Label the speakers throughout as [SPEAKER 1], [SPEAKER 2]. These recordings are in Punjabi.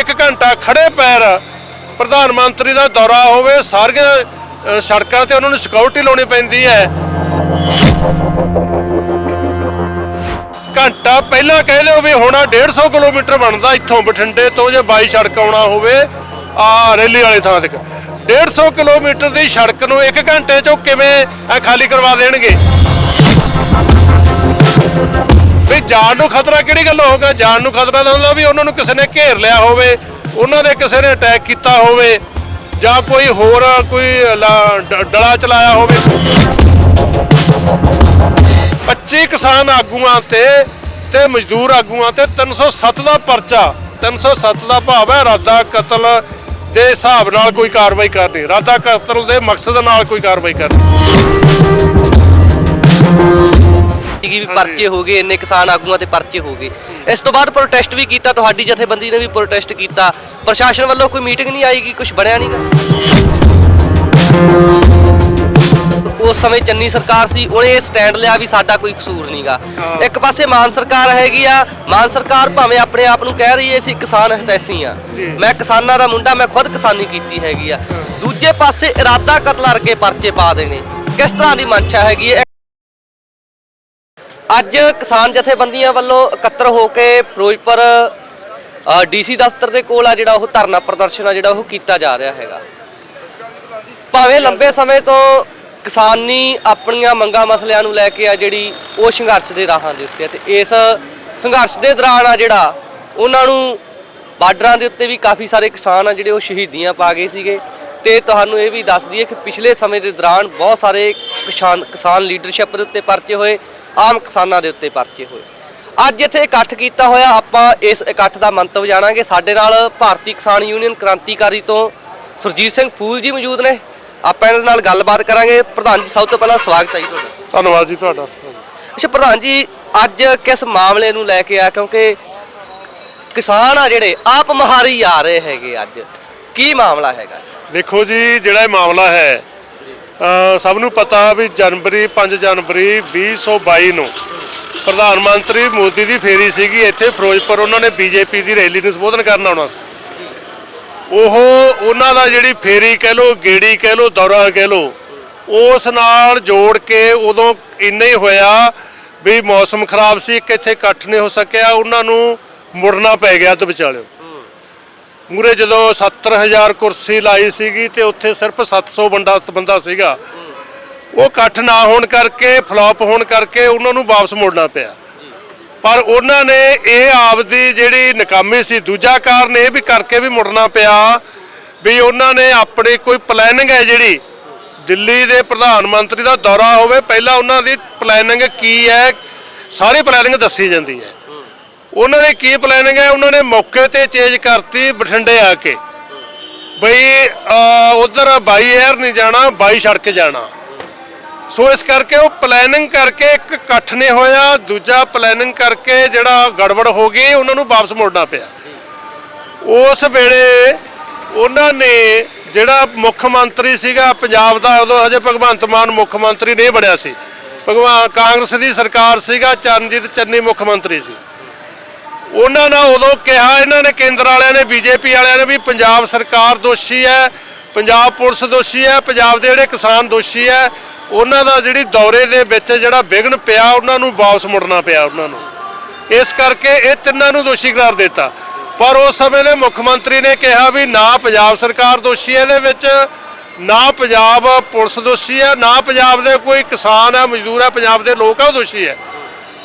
[SPEAKER 1] ਇੱਕ ਘੰਟਾ ਖੜੇ ਪੈਰ ਪ੍ਰਧਾਨ ਮੰਤਰੀ ਦਾ ਦੌਰਾ ਹੋਵੇ, ਸਾਰੀਆਂ ਸੜਕਾਂ ਤੇ ਉਹਨਾਂ ਨੂੰ ਸਿਕਿਉਰਿਟੀ ਲਾਉਣੀ ਪੈਂਦੀ ਹੈ। ਘੰਟਾ ਪਹਿਲਾਂ ਕਹਿ ਲਿਓ ਵੀ ਹੁਣ ਆਹ 150 ਕਿਲੋਮੀਟਰ ਬਣਦਾ ਇੱਥੋਂ ਬਠਿੰਡੇ ਤੋਂ, ਜੇ ਬਾਈ ਸੜਕ ਆਉਣਾ ਹੋਵੇ ਆ ਰੈਲੀ ਵਾਲੇ ਥਾਂ ਤੱਕ। 150 ਕਿਲੋਮੀਟਰ ਦੀ ਸੜਕ ਨੂੰ 1 ਘੰਟੇ ਚੋਂ ਕਿਵੇਂ ਖਾਲੀ ਕਰਵਾ ਦੇਣਗੇ? ਵੀ ਜਾਨ ਨੂੰ ਖਤਰਾ ਕਿਹੜੀ ਗੱਲ ਹੋਗਾ ਜਾਨ ਨੂੰ ਖਤਰਾ ਤਾਂ ਹੁੰਦਾ ਵੀ ਉਹਨਾਂ ਨੂੰ ਕਿਸੇ ਨੇ ਘੇਰ ਲਿਆ ਹੋਵੇ, ਉਹਨਾਂ ਦੇ ਕਿਸੇ ਨੇ ਅਟੈਕ ਕੀਤਾ ਹੋਵੇ, ਜਾਂ ਕੋਈ ਹੋਰ ਕੋਈ ਲਾ- ਡਲਾ ਚਲਾਇਆ ਹੋਵੇ। 25 ਕਿਸਾਨ ਆਗੂਆਂ ਤੇ ਤੇ ਮਜ਼ਦੂਰ ਆਗੂਆਂ ਤੇ 307 ਦਾ ਪਰਚਾ 307 ਦਾ ਭਾਵ ਹੈ ਇਰਾਦਾ ਕਤਲ ਦੇ ਹਿਸਾਬ ਨਾਲ ਕੋਈ ਕਾਰਵਾਈ ਕਰਨੀ ਇਰਾਦਾ ਕਤਲ ਦੇ ਮਕਸਦ ਨਾਲ ਕੋਈ ਕਾਰਵਾਈ ਕਰਨੀ।
[SPEAKER 2] ਸੀਗੀ ਵੀ ਪਰਚੇ ਹੋ ਗਏ ਇੰਨੇ ਕਿਸਾਨ ਆਗੂਆਂ ਤੇ ਪਰਚੇ ਹੋ ਗਏ। ਇਸ ਤੋਂ ਬਾਅਦ ਪ੍ਰੋਟੈਸਟ ਵੀ ਕੀਤਾ ਤੁਹਾਡੀ ਜਥੇਬੰਦੀ ਨੇ ਵੀ ਪ੍ਰੋਟੈਸਟ ਕੀਤਾ। ਪ੍ਰਸ਼ਾਸਨ ਵੱਲੋਂ ਕੋਈ ਮੀਟਿੰਗ ਨਹੀਂ ਆਈਗੀ ਕੁਝ ਬਣਿਆ ਨਹੀਂਗਾ ਉਸ ਸਮੇਂ ਚੰਨੀ ਸਰਕਾਰ ਸੀ ਉਹਨੇ ਇਹ ਸਟੈਂਡ ਲਿਆ ਵੀ ਸਾਡਾ ਕੋਈ ਕਸੂਰ ਨਹੀਂਗਾ ਇੱਕ ਪਾਸੇ ਮਾਨ ਸਰਕਾਰ ਹੈਗੀ ਆ ਮਾਨ ਸਰਕਾਰ ਭਾਵੇਂ ਆਪਣੇ ਆਪ ਨੂੰ ਕਹਿ ਰਹੀ ਹੈ ਅਸੀਂ ਕਿਸਾਨ ਹਿਤੈਸ਼ੀ ਆ। ਮੈਂ ਕਿਸਾਨਾਂ ਦਾ ਮੁੰਡਾ ਮੈਂ ਖੁਦ ਕਿਸਾਨੀ ਕੀਤੀ ਹੈਗੀ ਆ। ਦੂਜੇ ਪਾਸੇ ਇਰਾਦਾ ਕਤਲ ਵਰਗੇ ਪਰਚੇ ਪਾ ਦੇਣੇ। ਕਿਸ ਤਰ੍ਹਾਂ ਦੀ ਮਨਸ਼ਾ ਹੈਗੀ ਹੈ ਅੱਜ ਕਿਸਾਨ ਜਥੇਬੰਦੀਆਂ ਵੱਲੋਂ ਇਕੱਤਰ ਹੋ ਕੇ ਫਿਰੋਜ਼ਪੁਰ ਡੀਸੀ ਦਫ਼ਤਰ ਦੇ ਕੋਲ ਆ ਜਿਹੜਾ ਉਹ ਧਰਨਾ ਪ੍ਰਦਰਸ਼ਨ ਆ ਜਿਹੜਾ ਉਹ ਕੀਤਾ ਜਾ ਰਿਹਾ ਹੈਗਾ। ਭਾਵੇਂ ਲੰਬੇ ਸਮੇਂ ਤੋਂ ਕਿਸਾਨੀ ਆਪਣੀਆਂ ਮੰਗਾਂ ਮਸਲਿਆਂ ਨੂੰ ਲੈ ਕੇ ਆ ਜਿਹੜੀ ਉਹ ਸੰਘਰਸ਼ ਦੇ ਰਾਹਾਂ ਦੇ ਉੱਤੇ ਆ ਤੇ ਇਸ ਸੰਘਰਸ਼ ਦੇ ਦੌਰਾਨ ਆ ਜਿਹੜਾ ਉਹਨਾਂ ਨੂੰ ਬਾਰਡਰਾਂ ਦੇ ਉੱਤੇ ਵੀ ਕਾਫੀ ਸਾਰੇ ਕਿਸਾਨ ਆ ਜਿਹੜੇ ਉਹ ਸ਼ਹੀਦੀਆਂ ਪਾ ਗਏ ਸੀਗੇ। ਤੇ ਤੁਹਾਨੂੰ ਇਹ ਵੀ ਦੱਸ ਦਈਏ ਕਿ ਪਿਛਲੇ ਸਮੇਂ ਦੇ ਦੌਰਾਨ ਬਹੁਤ ਸਾਰੇ ਕਿਸਾਨ ਕਿਸਾਨ ਲੀਡਰਸ਼ਿਪ ਦੇ ਉੱਤੇ ਪਰਚੇ ਹੋਏ। ਆਮ ਕਿਸਾਨਾਂ ਦੇ ਉੱਤੇ ਪਰਚੇ ਹੋਏ। ਅੱਜ ਇੱਥੇ ਇਕੱਠ ਕੀਤਾ ਹੋਇਆ ਆਪਾਂ ਇਸ ਇਕੱਠ ਦਾ ਮੰਤਵ ਜਾਣਾਂਗੇ। ਸਾਡੇ ਨਾਲ ਭਾਰਤੀ ਕਿਸਾਨ ਯੂਨੀਅਨ ਕ੍ਰਾਂਤੀਕਾਰੀ ਤੋਂ ਸੁਰਜੀਤ ਸਿੰਘ ਫੂਲ ਜੀ ਮੌਜੂਦ ਨੇ। ਆਪਾਂ ਇਹਨਾਂ ਨਾਲ ਗੱਲਬਾਤ ਕਰਾਂਗੇ। ਪ੍ਰਧਾਨ ਜੀ ਸਭ ਤੋਂ ਪਹਿਲਾਂ ਸਵਾਗਤ ਹੈ ਜੀ ਤੁਹਾਡਾ।
[SPEAKER 1] ਧੰਨਵਾਦ ਜੀ ਤੁਹਾਡਾ।
[SPEAKER 2] ਅੱਛਾ ਪ੍ਰਧਾਨ ਜੀ ਅੱਜ ਕਿਸ ਮਾਮਲੇ ਨੂੰ ਲੈ ਕੇ ਆ? ਕਿਉਂਕਿ ਕਿਸਾਨ ਆ ਜਿਹੜੇ ਆਪ ਮਹਾਰੀ ਆ ਰਹੇ ਹੈਗੇ ਅੱਜ। ਕੀ ਮਾਮਲਾ ਹੈਗਾ?
[SPEAKER 1] ਦੇਖੋ ਜੀ ਜਿਹੜਾ ਇਹ ਮਾਮਲਾ ਹੈ ਸਭ ਨੂੰ ਪਤਾ ਵੀ ਜਨਵਰੀ 5 ਜਨਵਰੀ 2022 ਨੂੰ ਪ੍ਰਧਾਨ ਮੰਤਰੀ ਮੋਦੀ ਦੀ ਫੇਰੀ ਸੀਗੀ। ਇੱਥੇ ਫਿਰੋਜ਼ਪੁਰ ਉਹਨਾਂ ਨੇ ਬੀਜੇਪੀ ਦੀ ਰੈਲੀ ਨੂੰ ਸੰਬੋਧਨ ਕਰਨ ਆਉਣਾ ਸੀ। ਉਹ ਉਹਨਾਂ ਦਾ ਜਿਹੜੀ ਫੇਰੀ ਕਹਿ ਲੋ ਗੇੜੀ ਕਹਿ ਲੋ ਦੌਰਾ ਕਹਿ ਲੋ ਉਸ ਨਾਲ ਜੋੜ ਕੇ ਉਦੋਂ ਇੰਨਾ ਹੀ ਹੋਇਆ ਵੀ ਮੌਸਮ ਖਰਾਬ ਸੀ ਕਿ ਇੱਥੇ ਇਕੱਠ ਨਹੀਂ ਹੋ ਸਕਿਆ, ਉਹਨਾਂ ਨੂੰ ਮੁੜਨਾ ਪੈ ਗਿਆ ਤੇ ਵਿਚਾਲਿਓ। ਮੂਰੇ ਜਦੋਂ 70000 ਕੁਰਸੀ ਲਾਈ ਸੀਗੀ ਤੇ ਉੱਥੇ ਸਿਰਫ 700 ਬੰਦਾ ਬੰਦਾ ਸੀਗਾ, ਉਹ ਇਕੱਠ ਨਾ ਹੋਣ ਕਰਕੇ ਫਲॉप ਹੋਣ ਕਰਕੇ ਉਹਨਾਂ ਨੂੰ ਵਾਪਸ ਮੁੜਨਾ ਪਿਆ। ਪਰ ਉਹਨਾਂ ਨੇ ਇਹ ਆਪਦੀ ਜਿਹੜੀ ਨਕਾਮੀ ਸੀ, ਦੂਜਾ ਕਾਰਨ ਇਹ ਵੀ ਕਰਕੇ ਵੀ ਮੁੜਨਾ ਪਿਆ ਵੀ ਉਹਨਾਂ ਨੇ ਆਪਣੀ ਕੋਈ ਪਲੈਨਿੰਗ ਹੈ ਜਿਹੜੀ ਦਿੱਲੀ ਦੇ ਪ੍ਰਧਾਨ ਮੰਤਰੀ ਦਾ ਦੌਰਾ ਹੋਵੇ, ਪਹਿਲਾਂ ਉਹਨਾਂ ਦੀ ਪਲੈਨਿੰਗ ਕੀ ਹੈ, ਸਾਰੀ ਪਲੈਨਿੰਗ ਦੱਸੀ ਜਾਂਦੀ ਹੈ। ਉਹਨਾਂ ਦੀ ਕੀ ਪਲੈਨਿੰਗ ਹੈ ਉਹਨਾਂ ਨੇ ਮੌਕੇ ਤੇ ਚੇਂਜ ਕਰਤੀ ਬਠਿੰਡੇ ਆ ਕੇ। ਬਈ ਉਧਰ ਬਾਈ 에ਅਰ ਨਹੀਂ ਜਾਣਾ, ਬਾਈ ਸੜਕ ਜਾਣਾ। ਸੋ ਇਸ ਕਰਕੇ ਉਹ ਪਲੈਨਿੰਗ ਕਰਕੇ ਇੱਕ ਇਕੱਠ ਨਹੀਂ ਹੋਇਆ, ਦੂਜਾ ਪਲੈਨਿੰਗ ਕਰਕੇ ਜਿਹੜਾ ਗੜਬੜ ਹੋ ਗਈ, ਉਹਨਾਂ ਨੂੰ ਵਾਪਸ ਮੁੜਨਾ ਪਿਆ। ਉਸ ਵੇਲੇ ਉਹਨਾਂ ਨੇ ਜਿਹੜਾ ਮੁੱਖ ਮੰਤਰੀ ਸੀਗਾ, ਪੰਜਾਬ ਦਾ, ਉਦੋਂ ਹਜੇ ਭਗਵੰਤ ਮਾਨ ਮੁੱਖ ਮੰਤਰੀ ਨਹੀਂ ਬਣਿਆ ਸੀ। ਭਗਵਾਨ, ਕਾਂਗਰਸ ਦੀ ਸਰਕਾਰ ਸੀਗਾ, ਚਰਨਜੀਤ ਚੰਨੀ ਮੁੱਖ ਮੰਤਰੀ ਸੀ। ਉਹਨਾਂ ਨਾਲ ਉਦੋਂ ਕਿਹਾ, ਇਹਨਾਂ ਨੇ ਕੇਂਦਰ ਵਾਲਿਆਂ ਨੇ, ਬੀਜੇਪੀ ਵਾਲਿਆਂ ਨੇ ਵੀ ਪੰਜਾਬ ਸਰਕਾਰ ਦੋਸ਼ੀ ਹੈ, ਪੰਜਾਬ ਪੁਲਿਸ ਦੋਸ਼ੀ ਹੈ, ਪੰਜਾਬ ਦੇ ਜਿਹੜੇ ਕਿਸਾਨ ਦੋਸ਼ੀ ਹੈ, ਉਹਨਾਂ ਦਾ ਜਿਹੜੀ ਦੌਰੇ ਦੇ ਵਿੱਚ ਜਿਹੜਾ ਵਿਘਨ ਪਿਆ, ਉਹਨਾਂ ਨੂੰ ਵਾਪਸ ਮੁੜਨਾ ਪਿਆ ਉਹਨਾਂ ਨੂੰ। ਇਸ ਕਰਕੇ ਇਹ ਤਿੰਨਾਂ ਨੂੰ ਦੋਸ਼ੀ ਕਰਾਰ ਦਿੱਤਾ। ਪਰ ਉਸ ਸਮੇਂ ਦੇ ਮੁੱਖ ਮੰਤਰੀ ਨੇ ਕਿਹਾ ਵੀ ਨਾ ਪੰਜਾਬ ਸਰਕਾਰ ਦੋਸ਼ੀ ਹੈ, ਇਹਦੇ ਵਿੱਚ ਨਾ ਪੰਜਾਬ ਪੁਲਿਸ ਦੋਸ਼ੀ ਹੈ, ਨਾ ਪੰਜਾਬ ਦੇ ਕੋਈ ਕਿਸਾਨ ਹੈ, ਮਜ਼ਦੂਰ ਹੈ, ਪੰਜਾਬ ਦੇ ਲੋਕ ਹੈ ਉਹ ਦੋਸ਼ੀ ਹੈ।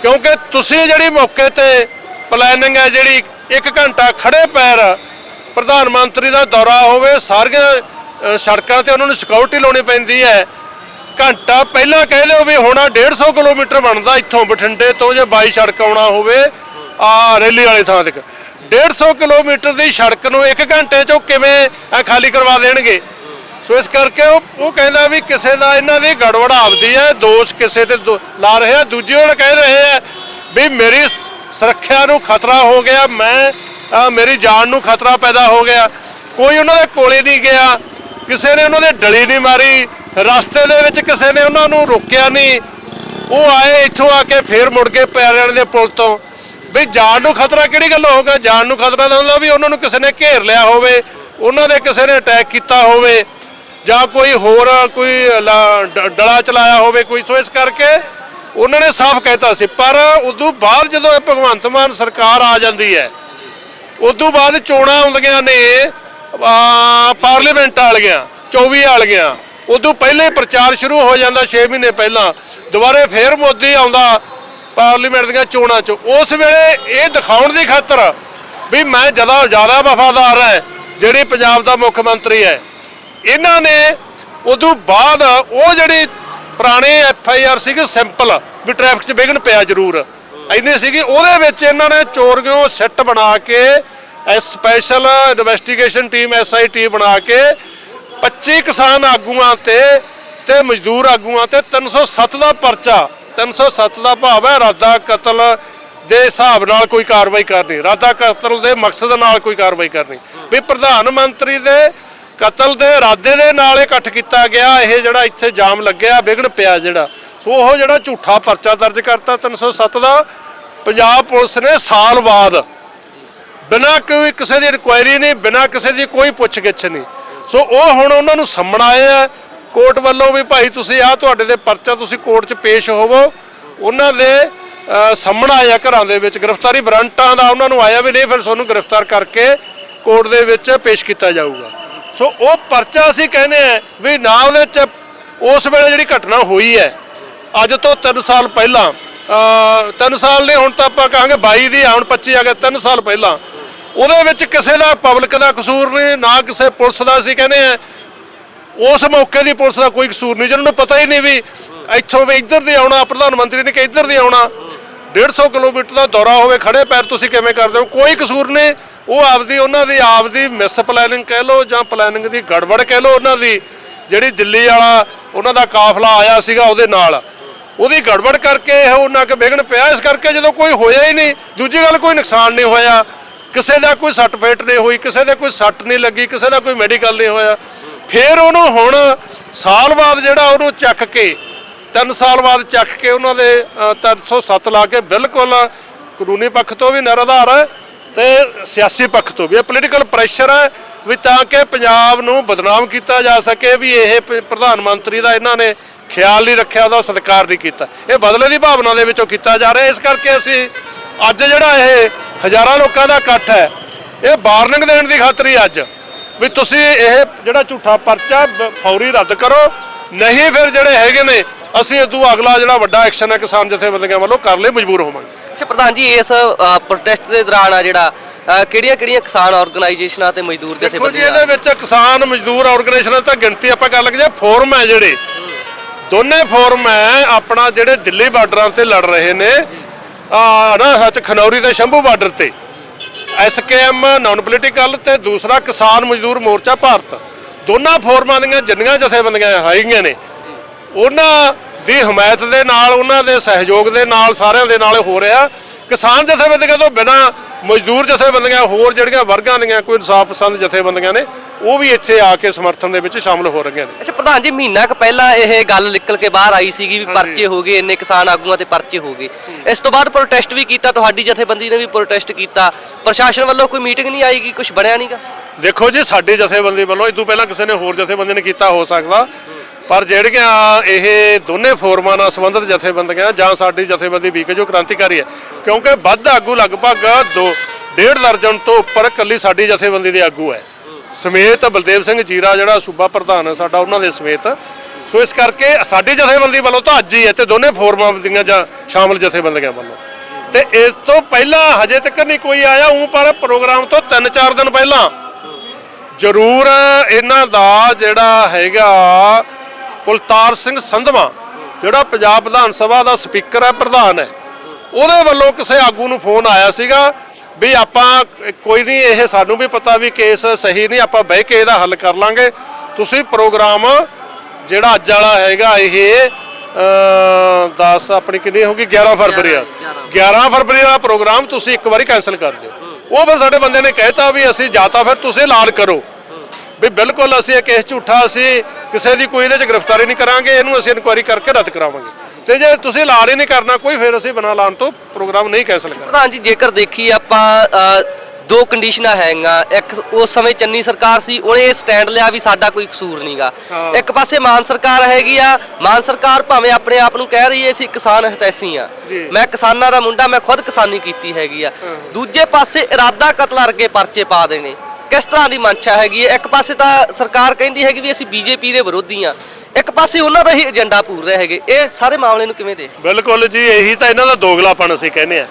[SPEAKER 1] ਕਿਉਂਕਿ ਤੁਸੀਂ ਜਿਹੜੀ ਮੌਕੇ ਤੇ ਪਲੈਨਿੰਗ ਹੈ ਜਿਹੜੀ 1 ਘੰਟਾ ਖੜੇ ਪੈਰ ਪ੍ਰਧਾਨ ਮੰਤਰੀ ਦਾ ਦੌਰਾ ਹੋਵੇ, ਸਾਰੀਆਂ ਸੜਕਾਂ ਤੇ ਉਹਨਾਂ ਨੂੰ ਸਿਕਿਉਰਿਟੀ ਲਾਉਣੀ ਪੈਂਦੀ ਹੈ। ਘੰਟਾ ਪਹਿਲਾਂ ਕਹਿ ਲਿਓ ਵੀ ਹੁਣ ਆਹ 150 ਕਿਲੋਮੀਟਰ ਬਣਦਾ ਇੱਥੋਂ ਬਠਿੰਡੇ ਤੋਂ ਜੇ ਬਾਈ ਸੜਕ ਆਉਣਾ ਹੋਵੇ, ਆ ਰੈਲੀ ਵਾਲੇ ਥਾਂ ਤੱਕ। 150 ਕਿਲੋਮੀਟਰ ਦੀ ਸੜਕ ਨੂੰ 1 ਘੰਟੇ ਚੋਂ ਕਿਵੇਂ ਖਾਲੀ ਕਰਵਾ ਦੇਣਗੇ? ਸੋ ਇਸ ਕਰਕੇ ਉਹ ਉਹ ਕਹਿੰਦਾ ਵੀ ਕਿਸੇ ਦਾ ਇਹਨਾਂ ਦੀ ਗੜਬੜ ਆਪਦੀ ਹੈ, ਦੋਸ਼ ਕਿਸੇ ਤੇ ਦੋ- ਲਾ ਰਹੇ ਆ। ਦੂਜੇ ਉਹ ਕਹਿ ਰਹੇ ਆ ਵੀ ਮੇਰੀ ਸੁਰੱਖਿਆ ਨੂੰ ਖਤਰਾ ਹੋ ਗਿਆ, ਮੈਂ ਮੇਰੀ ਜਾਨ ਨੂੰ ਖਤਰਾ ਪੈਦਾ ਹੋ ਗਿਆ। ਕੋਈ ਉਹਨਾਂ ਦੇ ਕੋਲੇ ਨਹੀਂ ਗਿਆ, ਕਿਸੇ ਨੇ ਉਹਨਾਂ ਦੇ ਡਲੀ ਨਹੀਂ ਮਾਰੀ, ਰਸਤੇ ਦੇ ਵਿੱਚ ਕਿਸੇ ਨੇ ਉਹਨਾਂ ਨੂੰ ਰੋਕਿਆ ਨਹੀਂ। ਉਹ ਆਏ ਇੱਥੋਂ ਆ ਕੇ ਫੇਰ ਮੁੜ ਕੇ ਪੈਰਿਆਂ ਦੇ ਪੁਲ ਤੋਂ। ਵੀ ਜਾਨ ਨੂੰ ਖਤਰਾ ਕਿਹੜੀ ਗੱਲ ਹੋਊਗਾ ਜਾਨ ਨੂੰ ਖਤਰਾ ਤਾਂ ਹੁੰਦਾ ਵੀ ਉਹਨਾਂ ਨੂੰ ਕਿਸੇ ਨੇ ਘੇਰ ਲਿਆ ਹੋਵੇ, ਉਹਨਾਂ ਦੇ ਕਿਸੇ ਨੇ ਅਟੈਕ ਕੀਤਾ ਹੋਵੇ, ਜਾਂ ਕੋਈ ਹੋਰ ਕੋਈ ਡਲਾ ਚਲਾਇਆ ਹੋਵੇ, ਕੋਈ ਸੋ ਇਸ ਕਰਕੇ ਉਹਨਾਂ ਨੇ ਸਾਫ਼ ਕਹਿਤਾ ਸੀ, ਪਰ ਉਦੋਂ ਬਾਅਦ ਜਦੋਂ ਇਹ ਭਗਵੰਤ ਮਾਨ ਸਰਕਾਰ ਆ ਜਾਂਦੀ ਹੈ, ਉਦੋਂ ਬਾਅਦ ਚੋਣਾਂ ਆਉਂਦੀਆਂ ਨੇ ਪਾਰਲੀਮੈਂਟ ਵਾਲੀਆਂ 24 ਵਾਲੀਆਂ, ਉਦੋਂ ਪਹਿਲੇ ਪ੍ਰਚਾਰ ਸ਼ੁਰੂ ਹੋ ਜਾਂਦਾ 6 ਮਹੀਨੇ ਪਹਿਲਾਂ, ਦੁਬਾਰੇ ਫੇਰ ਮੋਦੀ ਆਉਂਦਾ ਪਾਰਲੀਮੈਂਟ ਦੀਆਂ ਚੋਣਾਂ 'ਚ। ਉਸ ਵੇਲੇ ਇਹ ਦਿਖਾਉਣ ਦੀ ਖਾਤਰ ਵੀ ਮੈਂ ਜ਼ਿਆਦਾ ਜ਼ਿਆਦਾ ਵਫਾਦਾਰ ਹੈ, ਜਿਹੜੀ ਪੰਜਾਬ ਦਾ ਮੁੱਖ ਮੰਤਰੀ ਹੈ। ਇਹਨਾਂ ਨੇ ਉਦੋਂ ਬਾਅਦ ਉਹ ਜਿਹੜੀ ਪੁਰਾਣੇ ਐਫ ਆਈ ਆਰ ਸੀਗੇ ਸਿੰਪਲ ਵੀ ਟ੍ਰੈਫਿਕ 'ਚ ਵਿਘਨ ਪਿਆ ਜ਼ਰੂਰ। ਇੰਨੀ ਸੀਗੀ, ਉਹਦੇ ਵਿੱਚ ਇਹਨਾਂ ਨੇ ਚੋਰੀਆਂ ਸੈੱਟ ਬਣਾ ਕੇ special investigation team S I T ਬਣਾ ਕੇ 25 ਕਿਸਾਨ ਆਗੂਆਂ ਤੇ ਤੇ ਮਜ਼ਦੂਰ ਆਗੂਆਂ ਤੇ 307 ਦਾ ਪਰਚਾ 307 ਦਾ ਭਾਵ ਹੈ ਇਰਾਦਾ ਕਤਲ ਦੇ ਹਿਸਾਬ ਨਾਲ ਕੋਈ ਕਾਰਵਾਈ ਕਰਨੀ ਇਰਾਦਾ ਕਤਲ ਦੇ ਮਕਸਦ ਨਾਲ ਕੋਈ ਕਾਰਵਾਈ ਕਰਨੀ। ਵੀ ਪ੍ਰਧਾਨ ਮੰਤਰੀ ਦੇ ਕਤਲ ਦੇ ਇਰਾਦੇ ਦੇ ਨਾਲ ਇਹ ਇਕੱਠ ਕੀਤਾ ਗਿਆ। ਇਹ ਜਿਹੜਾ ਇੱਥੇ ਜਾਮ ਲੱਗਿਆ, ਵਿਗੜ ਪਿਆ ਜਿਹੜਾ। ਸੋ ਉਹ ਜਿਹੜਾ ਝੂਠਾ ਪਰਚਾ ਦਰਜ ਕਰਤਾ 307 ਦਾ, ਪੰਜਾਬ ਪੁਲਿਸ ਨੇ ਸਾਲ ਬਾਅਦ ਬਿਨਾਂ ਕੋਈ ਕਿਸੇ ਦੀ ਇਨਕੁਆਇਰੀ ਨਹੀਂ, ਬਿਨਾਂ ਕਿਸੇ ਦੀ ਕੋਈ ਪੁੱਛਗਿੱਛ ਨਹੀਂ। ਸੋ ਉਹ ਹੁਣ ਉਹਨਾਂ ਨੂੰ ਸੰਮਣ ਆਏ ਆ। ਕੋਰਟ ਵੱਲੋਂ ਵੀ ਭਾਈ ਤੁਸੀਂ ਆ ਤੁਹਾਡੇ ਦੇ ਪਰਚਾ ਤੁਸੀਂ ਕੋਰਟ 'ਚ ਪੇਸ਼ ਹੋਵੋ। ਉਹਨਾਂ ਦੇ ਸਾਹਮਣਾ ਸੰਮਣ ਆਏ ਆ ਘਰਾਂ ਦੇ ਵਿੱਚ। ਗ੍ਰਿਫਤਾਰੀ ਵਾਰੰਟਾਂ ਦਾ ਉਹਨਾਂ ਨੂੰ ਆਇਆ ਵੀ ਨਹੀਂ, ਫਿਰ ਤੁਹਾਨੂੰ ਗ੍ਰਿਫਤਾਰ ਕਰਕੇ ਕੋਰਟ ਦੇ ਵਿੱਚ ਪੇਸ਼ ਕੀਤਾ ਜਾਊਗਾ। ਸੋ ਉਹ ਪਰਚਾ ਅਸੀਂ ਕਹਿੰਦੇ ਆ ਵੀ ਨਾ ਉਹਦੇ 'ਚ ਉਸ ਵੇਲੇ ਜਿਹੜੀ ਘਟਨਾ ਹੋਈ ਹੈ ਅੱਜ ਤੋਂ 3 ਸਾਲ ਪਹਿਲਾਂ ਅ 3 ਸਾਲ ਨੇ ਹੁਣ ਤਾਂ ਆਪਾਂ ਕਹਾਂਗੇ 22 ਦੀ ਆ, ਹੁਣ 25 ਆ ਗਿਆ 3 ਸਾਲ ਪਹਿਲਾਂ। ਉਹਦੇ ਵਿੱਚ ਕਿਸੇ ਦਾ ਪਬਲਿਕ ਦਾ ਕਸੂਰ ਨਹੀਂ ਨਾ ਕਿਸੇ ਪੁਲਿਸ ਦਾ ਅਸੀਂ ਕਹਿੰਦੇ ਆ ਉਸ ਮੌਕੇ ਦੀ ਪੁਲਿਸ ਦਾ ਕੋਈ ਕਸੂਰ ਨਹੀਂ ਜਿਹਨਾਂ ਨੂੰ ਪਤਾ ਹੀ ਨਹੀਂ ਵੀ ਇੱਥੋਂ ਵੀ ਇੱਧਰ ਦੀ ਆਉਣਾ ਪ੍ਰਧਾਨ ਮੰਤਰੀ ਨੇ ਕਿ ਇੱਧਰ ਦੀ ਆਉਣਾ। 150 ਕਿਲੋਮੀਟਰ ਦਾ ਦੌਰਾ ਹੋਵੇ ਖੜੇ ਪੈਰ ਤੁਸੀਂ ਕਿਵੇਂ ਕਰਦੇ ਹੋ? ਕੋਈ ਕਸੂਰ ਨਹੀਂ। ਉਹ ਆਪਦੀ ਉਹਨਾਂ ਦੀ ਆਪਦੀ ਮਿਸ ਪਲੈਨਿੰਗ ਕਹਿ ਲਓ ਜਾਂ ਪਲੈਨਿੰਗ ਦੀ ਗੜਬੜ ਕਹਿ ਲਓ ਉਹਨਾਂ ਦੀ ਜਿਹੜੀ ਦਿੱਲੀ ਵਾਲਾ ਉਹਨਾਂ ਦਾ ਕਾਫਲਾ ਆਇਆ ਸੀਗਾ ਉਹਦੇ ਨਾਲ। ਉਹਦੀ ਗੜਬੜ ਕਰਕੇ ਇਹ ਉਹਨਾਂ ਕੇ ਵਿਘਨ ਪਿਆ ਇਸ ਕਰਕੇ ਜਦੋਂ ਕੋਈ ਹੋਇਆ ਹੀ ਨਹੀਂ ਦੂਜੀ ਗੱਲ ਕੋਈ ਨੁਕਸਾਨ ਨਹੀਂ ਹੋਇਆ। ਕਿਸੇ ਦਾ ਕੋਈ ਸੱਟ ਫੇਟ ਨਹੀਂ ਹੋਈ ਕਿਸੇ ਦੇ ਕੋਈ ਸੱਟ ਨਹੀਂ ਲੱਗੀ ਕਿਸੇ ਦਾ ਕੋਈ ਮੈਡੀਕਲ ਨਹੀਂ ਹੋਇਆ। ਫਿਰ ਉਹਨੂੰ ਹੁਣ ਸਾਲ ਬਾਅਦ ਜਿਹੜਾ ਉਹਨੂੰ ਚੱਕ ਕੇ ਤਿੰਨ ਸਾਲ ਬਾਅਦ ਚੱਕ ਕੇ ਉਹਨਾਂ ਦੇ ਅ, 307 ਲਾ ਕੇ ਬਿਲਕੁਲ ਕਾਨੂੰਨੀ ਪੱਖ ਤੋਂ ਵੀ ਨਿਰਧਾਰ ਹੈ। ਤੇ ਸਿਆਸੀ ਪੱਖ ਤੋਂ ਵੀ। ਇਹ ਪੋਲੀਟੀਕਲ ਪ੍ਰੈਸ਼ਰ ਹੈ ਵੀ ਤਾਂ ਕਿ ਪੰਜਾਬ ਨੂੰ ਬਦਨਾਮ ਕੀਤਾ ਜਾ ਸਕੇ ਵੀ ਇਹ ਪ- ਪ੍ਰਧਾਨ ਮੰਤਰੀ ਦਾ ਇਹਨਾਂ ਨੇ ਖਿਆਲ ਨਹੀਂ ਰੱਖਿਆ, ਉਹਦਾ ਸਤਿਕਾਰ ਨਹੀਂ ਕੀਤਾ। ਇਹ ਬਦਲੇ ਦੀ ਭਾਵਨਾ ਦੇ ਵਿੱਚੋਂ ਕੀਤਾ ਜਾ ਰਿਹਾ। ਇਸ ਕਰਕੇ ਅਸੀਂ ਅੱਜ ਜਿਹੜਾ ਇਹ ਹਜ਼ਾਰਾਂ ਲੋਕਾਂ ਦਾ ਇਕੱਠ ਹੈ, ਇਹ ਵਾਰਨਿੰਗ ਦੇਣ ਦੀ ਖਾਤਰ ਹੀ ਅੱਜ ਵੀ ਤੁਸੀਂ ਇਹ ਜਿਹੜਾ ਝੂਠਾ ਪਰਚਾ ਬ- ਫੌਰੀ ਰੱਦ ਕਰੋ। ਨਹੀਂ ਫਿਰ ਜਿਹੜੇ ਹੈਗੇ ਨੇ, ਅਸੀਂ ਇਦੋਂ ਅਗਲਾ ਜਿਹੜਾ ਵੱਡਾ ਐਕਸ਼ਨ ਹੈ ਕਿਸਾਨ ਜਥੇਬੰਦੀਆਂ ਵੱਲੋਂ ਕਰ ਲਈ ਮਜਬੂਰ ਹੋਵਾਂਗੇ।
[SPEAKER 2] ਅੱਛਾ ਪ੍ਰਧਾਨ ਜੀ ਇਸ ਪ੍ਰੋਟੈਸਟ ਦੇ ਦੌਰਾਨ ਆ ਜਿਹੜਾ ਕਿਹੜੀਆਂ ਕਿਹੜੀਆਂ ਕਿਸਾਨ ਆਰਗੇਨਾਈਜੇਸ਼ਨਾਂ ਤੇ ਮਜ਼ਦੂਰ ਜਥੇਬੰਦੀਆਂ
[SPEAKER 1] ਇਹਦੇ ਵਿੱਚ ਕਿਸਾਨ ਮਜ਼ਦੂਰ ਆਰਗੇਨਾਈਜੇਸ਼ਨਾਂ ਤਾਂ ਗਿਣਤੀ ਆਪਾਂ ਕਰ ਲਈਏ ਫੋਰਮ ਹੈ ਜਿਹੜੇ। ਦੋਨੇ ਫੋਰਮ ਹੈ ਆਪਣਾ ਜਿਹੜੇ ਦਿੱਲੀ ਬਾਰਡਰਾਂ ਤੇ ਲੜ ਰਹੇ ਨੇ ਆ ਨਾ ਸੱਚ ਖਨੌਰੀ ਤੇ ਸ਼ੰਭੂ ਬਾਰਡਰ ਤੇ। ਐਸਕੇਐਮ ਨਾਨ ਪੋਲੀਟੀਕਲ ਤੇ ਦੂਸਰਾ ਕਿਸਾਨ ਮਜ਼ਦੂਰ ਮੋਰਚਾ ਭਾਰਤ। ਦੋਨਾਂ ਫੋਰਮਾਂ ਦੀਆਂ ਜਿੰਨੀਆਂ ਜਥੇਬੰਦੀਆਂ ਹੈਗੀਆਂ ਨੇ ਉਹਨਾਂ ਦੀ ਹਮਾਇਤ ਦੇ ਨਾਲ ਉਹਨਾਂ ਦੇ ਸਹਿਯੋਗ ਦੇ ਨਾਲ ਸਾਰਿਆਂ ਦੇ ਨਾਲ ਹੋ ਰਿਹਾ। ਕਿਸਾਨ ਜਥੇਬੰਦੀਆਂ ਤੋਂ ਬਿਨਾ ਮਜ਼ਦੂਰ ਜਥੇਬੰਦੀਆਂ ਹੋਰ ਜਿਹੜੀਆਂ ਵਰਗਾਂ ਦੀਆਂ ਕੋਈ ਇਨਸਾਫ ਪਸੰਦ ਜਥੇਬੰਦੀਆਂ ਨੇ ਉਹ ਵੀ ਇੱਥੇ ਆ ਕੇ ਸਮਰਥਨ ਦੇ ਵਿੱਚ ਸ਼ਾਮਲ ਹੋ ਰਹੀਆਂ ਨੇ।
[SPEAKER 2] ਅੱਛਾ ਪ੍ਰਧਾਨ ਜੀ ਮਹੀਨਾ ਕੁ ਪਹਿਲਾਂ ਇਹ ਗੱਲ ਨਿਕਲ ਕੇ ਬਾਹਰ ਆਈ ਸੀਗੀ ਵੀ ਪਰਚੇ ਹੋ ਗਏ ਇੰਨੇ ਕਿਸਾਨ ਆਗੂਆਂ ਤੇ ਪਰਚੇ ਹੋ ਗਏ। ਇਸ ਤੋਂ ਬਾਅਦ ਪ੍ਰੋਟੈਸਟ ਵੀ ਕੀਤਾ ਤੁਹਾਡੀ ਜਥੇਬੰਦੀ ਨੇ ਵੀ ਪ੍ਰੋਟੈਸਟ ਕੀਤਾ। ਪ੍ਰਸ਼ਾਸਨ ਵੱਲੋਂ ਕੋਈ ਮੀਟਿੰਗ ਨਹੀਂ ਆਈਗੀ ਕੁਝ ਬਣਿਆ ਨਹੀਂਗਾ
[SPEAKER 1] ਦੇਖੋ ਜੀ ਸਾਡੀ ਜਥੇਬੰਦੀ ਵੱਲੋਂ ਤੋਂ ਪਹਿਲਾਂ ਕਿਸੇ ਨੇ ਹੋਰ ਜਥੇਬੰਦੀ ਨੇ ਕੀਤਾ ਹੋ ਸਕਦਾ। ਪਰ ਜਿਹੜੀਆਂ ਇਹ ਦੋਨੇ ਫੋਰਮਾਂ ਨਾਲ ਸੰਬੰਧਿਤ ਜਥੇਬੰਦੀਆਂ ਜਾਂ ਸਾਡੀ ਜਥੇਬੰਦੀ ਵੀਕੇ ਜੋ ਕ੍ਰਾਂਤੀਕਾਰੀ ਹੈ, ਕਿਉਂਕਿ ਵੱਧ ਆਗੂ ਲਗਭਗ ਦੋ ਡੇਢ ਦਰਜਨ ਤੋਂ ਉੱਪਰ ਇਕੱਲੀ ਸਾਡੀ ਜਥੇਬੰਦੀ ਦੇ ਆਗੂ ਹੈ। ਸਮੇਤ ਬਲਦੇਵ ਸਿੰਘ ਜੀਰਾ ਜਿਹੜਾ ਸੂਬਾ ਪ੍ਰਧਾਨ ਹੈ ਸਾਡਾ ਉਹਨਾਂ ਦੇ ਸਮੇਤ। ਸੋ ਇਸ ਕਰਕੇ ਸਾਡੀ ਜਥੇਬੰਦੀ ਵੱਲੋਂ ਤਾਂ ਅੱਜ ਹੀ ਹੈ ਤੇ ਦੋਨੇ ਫੋਰਮਾਂ ਦੀਆਂ ਜਾਂ ਸ਼ਾਮਲ ਜਥੇਬੰਦੀਆਂ ਵੱਲੋਂ। ਤੇ ਇਸ ਤੋਂ ਪਹਿਲਾਂ ਹਜੇ ਤੱਕ ਨਹੀਂ ਕੋਈ ਆਇਆ ਉਹ ਪਰ ਪ੍ਰੋਗਰਾਮ ਤੋਂ 3-4 ਦਿਨ ਪਹਿਲਾਂ ਜ਼ਰੂਰ ਇਹਨਾਂ ਦਾ ਜਿਹੜਾ ਹੈਗਾ ਕੁਲਤਾਰ ਸਿੰਘ ਸੰਧਵਾ ਜਿਹੜਾ ਪੰਜਾਬ ਵਿਧਾਨ ਸਭਾ ਦਾ ਸਪੀਕਰ ਹੈ ਪ੍ਰਧਾਨ ਹੈ ਉਹਦੇ ਵੱਲੋਂ ਕਿਸੇ ਆਗੂ ਨੂੰ ਫੋਨ ਆਇਆ ਸੀਗਾ ਵੀ ਆਪਾਂ ਕੋਈ ਨਹੀਂ ਇਹ ਸਾਨੂੰ ਵੀ ਪਤਾ ਵੀ ਕੇਸ ਸਹੀ ਨਹੀਂ ਆਪਾਂ ਬਹਿ ਕੇ ਇਹਦਾ ਹੱਲ ਕਰ ਲਾਂਗੇ। ਤੁਸੀਂ ਪ੍ਰੋਗਰਾਮ ਜਿਹੜਾ ਅੱਜ ਵਾਲਾ ਹੈਗਾ ਇਹ 10 ਆਪਣੀ ਕਿੰਨੀ ਹੋਗੀ 11 ਫਰਵਰੀ ਆ 11 ਫਰਵਰੀ ਵਾਲਾ ਪ੍ਰੋਗਰਾਮ ਤੁਸੀਂ ਇੱਕ ਵਾਰੀ ਕੈਨਸਲ ਕਰ ਦਿਓ। ਉਹ ਫਿਰ ਸਾਡੇ ਬੰਦੇ ਨੇ ਕਹਿਤਾ ਵੀ ਅਸੀਂ ਜਾਂ ਤਾਂ ਫਿਰ ਤੁਸੀਂ ਐਲਾਨ ਕਰੋ। ਵੀ ਬਿਲਕੁਲ ਅਸੀਂ ਇਹ ਕੇਸ ਝੂਠਾ ਅਸੀਂ ਕਿਸੇ ਦੀ ਕੋਈ ਇਹਦੇ ਚ ਗ੍ਰਿਫਤਾਰੀ ਨਹੀਂ ਕਰਾਂਗੇ ਇਹਨੂੰ ਅਸੀਂ ਇਨਕੁਆਇਰੀ ਕਰਕੇ ਰੱਦ ਕਰਾਵਾਂਗੇ। ਤੇ ਜੇ ਤੁਸੀਂ ਐਲਾਨ ਹੀ ਨਹੀਂ ਕਰਨਾ ਕੋਈ ਫਿਰ ਅਸੀਂ ਬਿਨਾਂ ਐਲਾਨ ਤੋਂ ਪ੍ਰੋਗਰਾਮ ਨਹੀਂ ਕੈਂਸਲ ਕਰਨਾ
[SPEAKER 2] ਪ੍ਰਧਾਨ ਜੀ ਜੇਕਰ ਦੇਖੀਏ ਆਪਾਂ ਦੋ ਕੰਡੀਸ਼ਨਾਂ ਹੈਗੀਆਂ। ਇੱਕ ਉਸ ਸਮੇਂ ਚੰਨੀ ਸਰਕਾਰ ਸੀ ਉਹਨੇ ਇਹ ਸਟੈਂਡ ਲਿਆ ਵੀ ਸਾਡਾ ਕੋਈ ਕਸੂਰ ਨਹੀਂਗਾ। ਇੱਕ ਪਾਸੇ ਮਾਨ ਸਰਕਾਰ ਹੈਗੀ ਆ ਮਾਨ ਸਰਕਾਰ ਭਾਵੇਂ ਆਪਣੇ ਆਪ ਨੂੰ ਕਹਿ ਰਹੀ ਹੈ ਅਸੀਂ ਕਿਸਾਨ ਹਿਤੈਸ਼ੀ ਆ। ਮੈਂ ਕਿਸਾਨਾਂ ਦਾ ਮੁੰਡਾ ਮੈਂ ਖੁਦ ਕਿਸਾਨੀ ਕੀਤੀ ਹੈਗੀ ਆ। ਦੂਜੇ ਪਾਸੇ ਇਰਾਦਾ ਕਤਲ ਵਰਗੇ ਪਰਚੇ ਪਾ ਦੇਣੇ। ਕਿਸ ਤਰ੍ਹਾਂ ਦੀ ਮੰਸ਼ਾ ਹੈਗੀ ਹੈ? ਇੱਕ ਪਾਸੇ ਤਾਂ ਸਰਕਾਰ ਕਹਿੰਦੀ ਹੈਗੀ ਵੀ ਅਸੀਂ ਬੀਜੇਪੀ ਦੇ ਵਿਰੋਧੀ ਆ ਇੱਕ ਪਾਸੇ ਉਹਨਾਂ ਦਾ ਹੀ ਏਜੰਡਾ ਪੂਰ ਰਹੇ ਹੈਗੇ। ਇਹ ਸਾਰੇ ਮਾਮਲੇ ਨੂੰ ਕਿਵੇਂ ਦੇ
[SPEAKER 1] ਬਿਲਕੁਲ ਜੀ, ਇਹੀ ਤਾਂ ਇਹਨਾਂ ਦਾ ਦੋਗਲਾਪਣ ਅਸੀਂ ਕਹਿੰਦੇ ਆ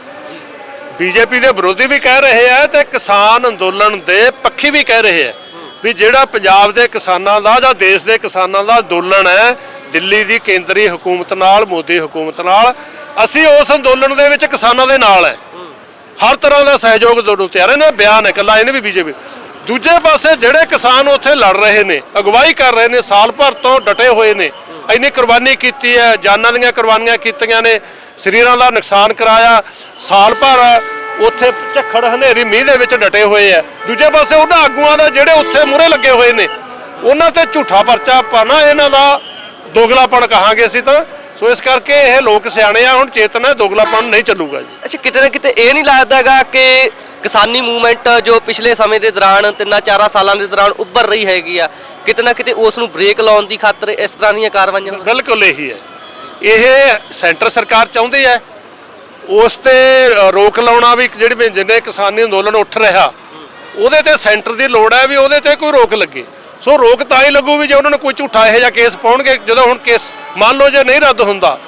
[SPEAKER 1] ਬੀਜੇਪੀ ਦੇ ਵਿਰੋਧੀ ਵੀ ਕਹਿ ਰਹੇ ਆ ਤੇ ਕਿਸਾਨ ਅੰਦੋਲਨ ਦੇ ਪੱਖੀ ਵੀ ਕਹਿ ਰਹੇ ਆ ਵੀ ਜਿਹੜਾ ਪੰਜਾਬ ਦੇ ਕਿਸਾਨਾਂ ਦਾ ਜਾਂ ਦੇਸ਼ ਦੇ ਕਿਸਾਨਾਂ ਦਾ ਅੰਦੋਲਨ ਹੈ, ਦਿੱਲੀ ਦੀ ਕੇਂਦਰੀ ਹਕੂਮਤ ਨਾਲ, ਮੋਦੀ ਹਕੂਮਤ ਨਾਲ, ਅਸੀਂ ਉਸ ਅੰਦੋਲਨ ਦੇ ਵਿੱਚ ਕਿਸਾਨਾਂ ਦੇ ਨਾਲ ਹੈ। ਹਰ ਤਰ੍ਹਾਂ ਦਾ ਸਹਿਯੋਗ ਦੋਨੋਂ ਤਿਆਰ ਨੇ ਬਿਆਨ ਹੈ ਕੱਲਾ ਇਹਨੇ ਵੀ ਬੀਜੇਪੀ ਦੂਜੇ ਪਾਸੇ ਜਿਹੜੇ ਕਿਸਾਨ ਉੱਥੇ ਲੜ ਰਹੇ ਨੇ, ਅਗਵਾਈ ਕਰ ਰਹੇ ਨੇ, ਸਾਲ ਭਰ ਤੋਂ ਡਟੇ ਹੋਏ ਨੇ, ਇੰਨੀ ਕੁਰਬਾਨੀ ਕੀਤੀ ਹੈ, ਜਾਨਾਂ ਦੀਆਂ ਕੁਰਬਾਨੀਆਂ ਕੀਤੀਆਂ ਨੇ, ਸਰੀਰਾਂ ਦਾ ਨੁਕਸਾਨ ਕਰਾਇਆ, ਸਾਲ ਭਰ ਉੱਥੇ ਝੱਖੜ ਹਨੇਰੀ ਮੀਂਹ ਦੇ ਵਿੱਚ ਡਟੇ ਹੋਏ ਆ ਦੂਜੇ ਪਾਸੇ ਉਹਨਾਂ ਆਗੂਆਂ ਦਾ ਜਿਹੜੇ ਉੱਥੇ ਮੂਹਰੇ ਲੱਗੇ ਹੋਏ ਨੇ, ਉਹਨਾਂ ਤੇ ਝੂਠਾ ਪਰਚਾ ਪਾਣਾ ਇਹਨਾਂ ਦਾ ਦੋਗਲਾਪਣ ਕਹਾਂਗੇ ਅਸੀਂ ਤਾਂ। ਸੋ ਇਸ ਕਰਕੇ ਇਹ ਲੋਕ ਸਿਆਣੇ ਆ, ਹੁਣ ਚੇਤਨਾ ਦੋਗਲਾਪਣ ਨਹੀਂ ਚੱਲੂਗਾ ਜੀ।
[SPEAKER 2] ਅੱਛਾ, ਕਿਤੇ ਨਾ ਕਿਤੇ ਇਹ ਨਹੀਂ ਲੱਗਦਾਗਾ ਕਿ ਕਿਸਾਨੀ ਮੂਵਮੈਂਟ ਜੋ ਪਿਛਲੇ ਸਮੇਂ ਦੇ ਦੌਰਾਨ, ਤਿੰਨਾਂ ਚਾਰਾਂ ਸਾਲਾਂ ਦੇ ਦੌਰਾਨ ਉੱਭਰ ਰਹੀ ਹੈਗੀ ਆ, ਕਿਤੇ ਨਾ ਕਿਤੇ ਉਸ ਨੂੰ ਬ੍ਰੇਕ ਲਾਉਣ ਦੀ ਖਾਤਰ ਇਸ ਤਰ੍ਹਾਂ ਦੀਆਂ ਕਾਰਵਾਈਆਂ
[SPEAKER 1] ਬਿਲਕੁਲ ਇਹੀ ਹੈ। ਇਹ ਸੈਂਟਰ ਸਰਕਾਰ ਚਾਹੁੰਦੀ ਹੈ ਉਸ ਤੇ ਰੋਕ ਲਾਉਣਾ ਵੀ ਜਿਹੜੇ ਜਿੰਨੇ ਕਿਸਾਨੀ ਅੰਦੋਲਨ ਉੱਠ ਰਿਹਾ, ਉਹਦੇ ਤੇ ਸੈਂਟਰ ਦੀ ਲੋੜ ਹੈ ਵੀ ਉਹਦੇ ਤੇ ਕੋਈ ਰੋਕ ਲੱਗੇ। ਸੋ ਰੋਕ ਤਾਂ ਹੀ ਲੱਗੂ ਵੀ ਜੇ ਉਹਨਾਂ ਨੂੰ ਕੋਈ ਝੂਠਾ ਇਹੋ ਜਿਹਾ ਕੇਸ ਪਾਉਣਗੇ, ਜਦੋਂ ਹੁਣ ਕੇਸ, ਮੰਨ ਲਓ ਜੇ ਨਹੀਂ ਰੱਦ ਹੁੰਦਾ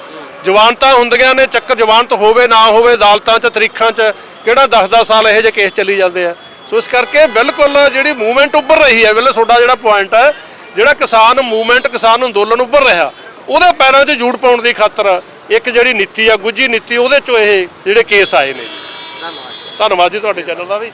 [SPEAKER 1] ਜਵਾਨਤਾਂ ਹੁੰਦੀਆਂ ਨੇ, ਚੱਕਰ ਜਵਾਨਤ ਹੋਵੇ, ਨਾ ਹੋਵੇ, ਅਦਾਲਤਾਂ 'ਚ ਤਰੀਕਾਂ 'ਚ ਕਿਹੜਾ 10-10 ਸਾਲ ਇਹੋ ਜਿਹੇ ਕੇਸ ਚੱਲੀ ਜਾਂਦੇ ਆ। ਸੋ ਇਸ ਕਰਕੇ ਬਿਲਕੁਲ ਜਿਹੜੀ ਮੂਵਮੈਂਟ ਉੱਭਰ ਰਹੀ ਹੈ ਵੇਲੇ ਤੁਹਾਡਾ ਜਿਹੜਾ ਪੁਆਇੰਟ ਹੈ, ਜਿਹੜਾ ਕਿਸਾਨ ਮੂਵਮੈਂਟ ਕਿਸਾਨ ਅੰਦੋਲਨ ਉੱਭਰ ਰਿਹਾ, ਉਹਦੇ ਪੈਰਾਂ 'ਚ ਜੂੜ ਪਾਉਣ ਦੀ ਖਾਤਰ ਇੱਕ ਜਿਹੜੀ ਨੀਤੀ ਆ ਗੁੱਜੀ ਨੀਤੀ, ਉਹਦੇ 'ਚੋਂ ਇਹ ਜਿਹੜੇ ਕੇਸ ਆਏ ਨੇ। ਧੰਨਵਾਦ ਧੰਨਵਾਦ ਜੀ ਤੁਹਾਡੇ ਚੈਨਲ ਦਾ ਵੀ।